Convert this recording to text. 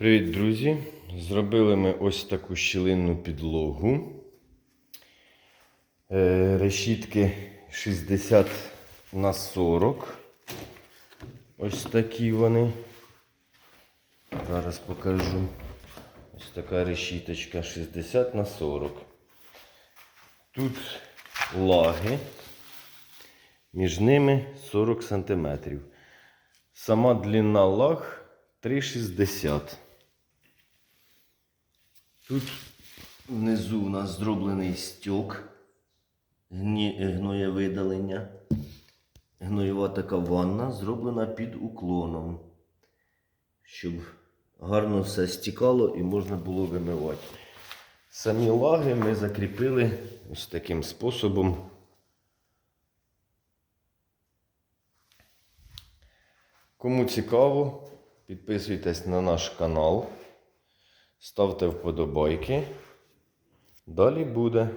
Привіт, друзі! Зробили ми ось таку щілинну підлогу. Е, Решітки 60 на 40. Ось такі вони. Зараз покажу. Ось така решіточка 60 на 40. Тут лаги. Між ними 40 см. Сама длина лаг 3,60. Тут внизу у нас зроблений стьок, гні, гноєвидалення. Гноєва така ванна зроблена під уклоном, щоб гарно все стікало і можна було вимивати. Самі лаги ми закріпили ось таким способом. Кому цікаво, підписуйтесь на наш канал, ставте вподобайки. Далі буде.